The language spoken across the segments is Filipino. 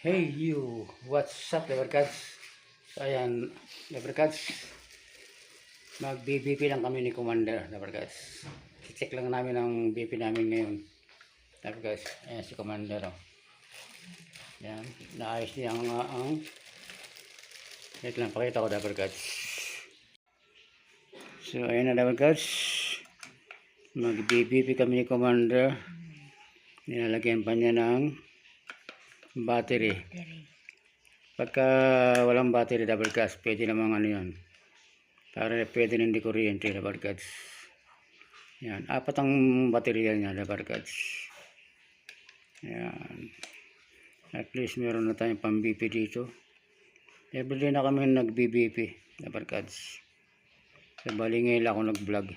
Hey you, what's up Levercats? So ayan, Levercats. Mag-BBP lang kami ni Commander Levercats. Check lang namin ang BP namin ngayon. Levercats, ayan si Commander. Oh. Ayan, naayos niya ang, uh, ang Wait lang, pakita ko Levercats. So ayan na Levercats. Mag-BBP kami ni Commander. Nilalagyan pa niya ng battery. Pagka walang battery double gas, pwede namang ano yun. Para pwede hindi kuryente double gas. Yan. Apat ang baterya niya double gas. Yan. At least meron na tayong pang BP dito. Everyday na kami nag-BBP double gas. Sa balingil ako nag-vlog.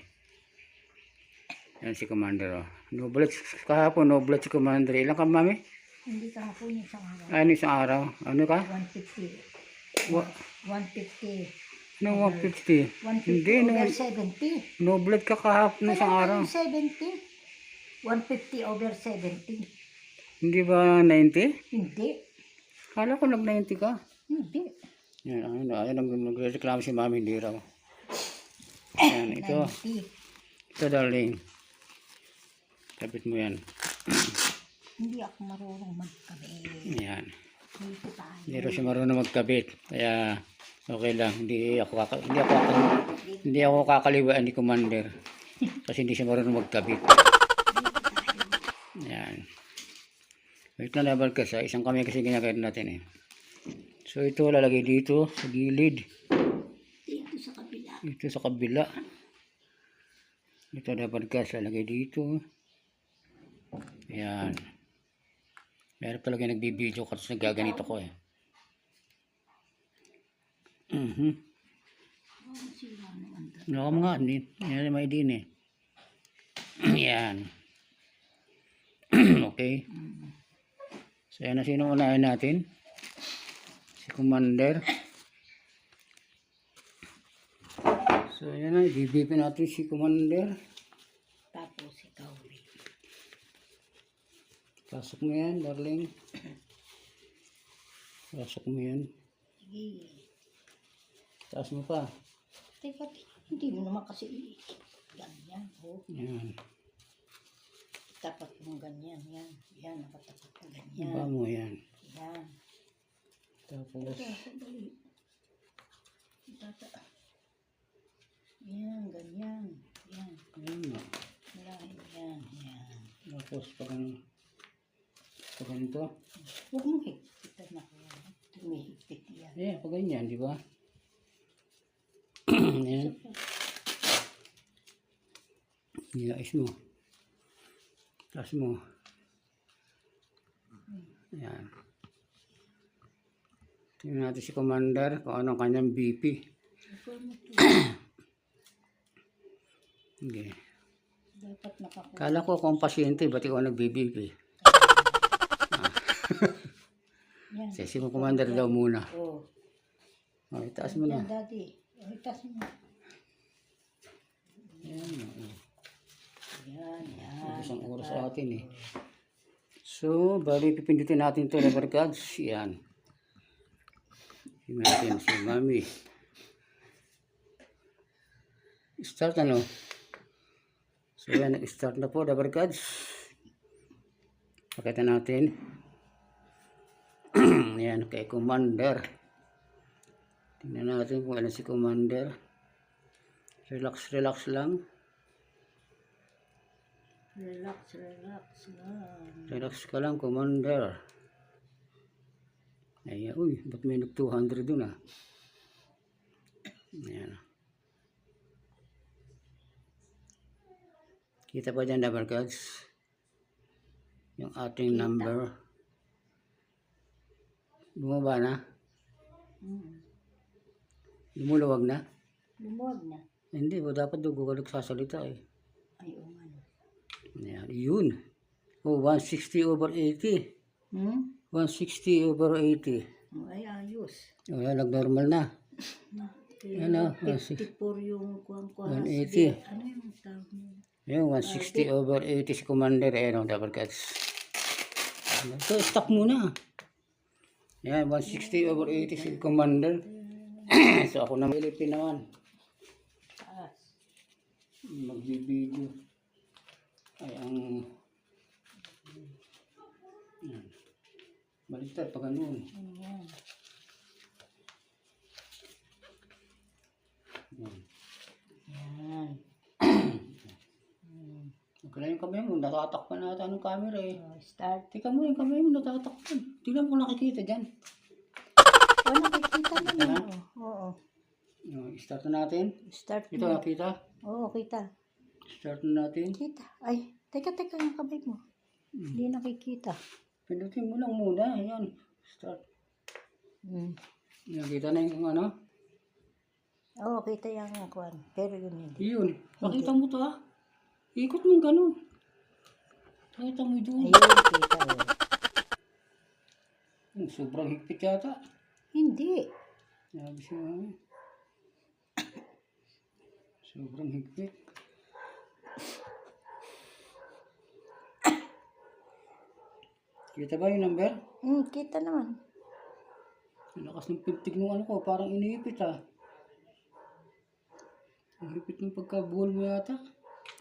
Yan si Commander. Oh. No blood kahapon, no blood si Commander. Ilang ka mami? Hindi ka po niya sa araw. Ano isang araw? Ano ka? 150. Wa, 150. no, 150. 150 Hindi, no, over 70. no blood ka kahapon no, isang araw. Kaya 70. 150 over 70. Hindi ba 90? Hindi. Kala ko nag-90 ka. Hindi. Yan, ano, ayun, nag- nagreklamo si mami, hindi raw. Yan, ito. 90. Ito, darling. Kapit mo yan. Hindi ako marunong magkabit. Yan. Hindi raw siya marunong magkabit. Kaya, okay lang. Hindi ako, kaka, hindi ako, kaka- hindi ako kakaliwaan ni Commander. Kasi hindi siya marunong magkabit. Yan. Wait na level ka sa isang kami kasi ginagawin natin eh. So ito lalagay dito sa gilid. Dito sa kabila. Ito sa kabila. Ito dapat gas lalagay dito. Yan. Meron talaga nagbibideo kasi nagaganito ko eh. Mhm. Ano ka mga, hindi, yan may din eh. yan. okay. So yan na sino unahin natin? Si Commander. So yan na, ibibipin natin si Commander. Tapos ikaw. eh. Pasok mo yan, darling. Pasok mo yan. Sige. Taas mo pa. Teka, hindi mo naman kasi ganyan. Oh. Yan. Tapat mo ganyan. Yan. Yan. Nakatapat mo ganyan. Baba mo yan. Yan. Tapos, Ito, sandali. Tata. Yan, ganyan. Yan. yan. Yan, yan, yan. Tapos, pag ano, pag ganito. Huwag mo higpitan ako. Tumihigpit yan. Eh, pag ganyan, di ba? yan. Iayos mo. Taas mo. Ayan. Tingnan natin si Commander kung anong kanyang BP. Okay. Dapat nakakuha. Kala ko kung pasyente, ba't ikaw nag-BP? Yan. Si Commander daw muna. Oh. Oh, itaas mo na. Yan, daddy. Oh, itas mo. Ayan. oh. Yan, yan. Isang oras sa atin eh. So, bali pipindutin natin ito lever cards. Yan. Tingnan natin si Mami. Start ano? So yan, nag-start na po lever cards. Pakita natin. yan, kay Commander. Tingnan natin kung ano si Commander. Relax, relax lang. Relax, relax lang. Relax ka lang, Commander. Ayan, uy, ba't may nag 200 dun ah? Ayan. Kita pa dyan, double cards? Yung ating number. Bumaba na? Hmm. Lumuluwag na? Lumuwag na. Hindi, ba dapat dugo ka nagsasalita eh. Ay, oo nga. Ayan, yun. Oh, 160 over 80. Hmm? 160 over 80. Oh, ay, ayos. O yan, nag-normal na. Ano? 54 yung kuwang. 180. Ano yung tawag niya? Yung 160 over 80 si Commander. Ayan o, double cuts. So, stop muna. Yan, 160 over 80 si Commander. so ako na Philippine naman. Magbibideo. Ay, ang... Yan. Baliktad pa ganun. Ayan. Yan. Yan. Okay na yung kamay mo, natatakpan na ata ng camera eh. Oh, start. Teka mo, yung kamay mo natatakpan. Tingnan mo nakikita dyan. Oh, nakikita naman. Oo. Oo. Uh, start na natin. Start Ito mo. nakita. Oo, kita. Start na natin. Kita. Ay, teka, teka yung kamay mo. Hindi nakikita. Pindutin mo lang muna. Ayan. Start. Hmm. Nakita na yung ano. Oo, kita yung kwan. Pero yun hindi. Yun. Pakita mo to ha. Ikot mo ganun. Pakita mo doon. Ayun, kita oh. Hmm, Sobrang higpit yata. Hindi. Sabi siya. ano. Sobrang higpit. Kita ba yung number? Hmm, kita naman. Ang lakas ng pintig ng ano ko, parang iniipit ha. Ang hipit ng pagkabuhol mo yata.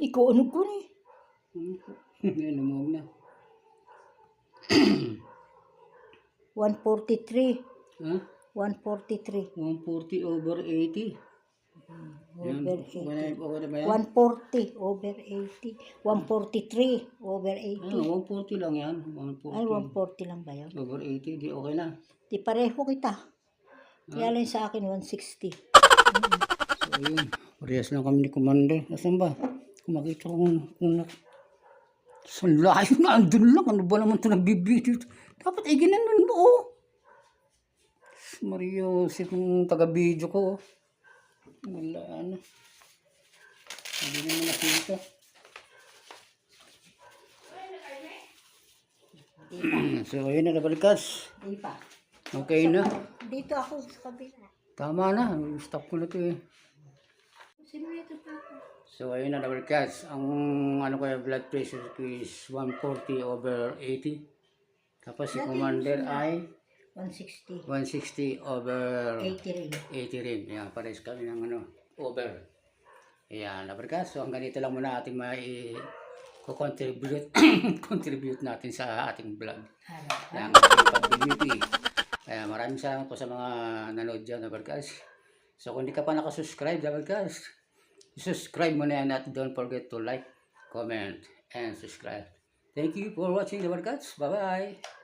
Ikaw ano ko ni? Ano po? Yan, lumawag na. 143. Ha? 143. 140 over 80. Yan, Over okay na, okay na ba yan? 140 over 80. 143 over 80. Ah, 140 lang yan. 140 Ay, 140 lang ba yun? over 80, di okay na. Di pareho kita. Kaya lang sa akin 160. So, ayun. Parehas lang kami ni Commander. Nasaan ba? Kung makita ko kung, kung na... Sa layo na, andun lang. Ano ba naman ito nagbibideo? Dapat ay ginanon mo, oh. Mario, si kung taga-video ko, oh. Wala, ano. Hindi naman nakita. so, ayun na, nabalikas. Di pa. Okay na. Dito ako sa kabila. Tama na. Stop ko na ito eh. Sino ito pa ako? So, ayun na, double catch. Ang ano ko yung blood pressure ko is 140 over 80. Tapos si commander ay 160. 160 over 80 rin. 80 rin. Ayan, pares kami ng ano, over. Ayan, double catch. So, hanggang dito lang muna ating mai contribute contribute natin sa ating vlog. Ayan, ating pag-BBP. Kaya maraming salamat po sa mga nanood dyan, catch. So, kung di ka pa nakasubscribe, catch, subscribe mo na yan at don't forget to like, comment, and subscribe. Thank you for watching Cats. Bye-bye!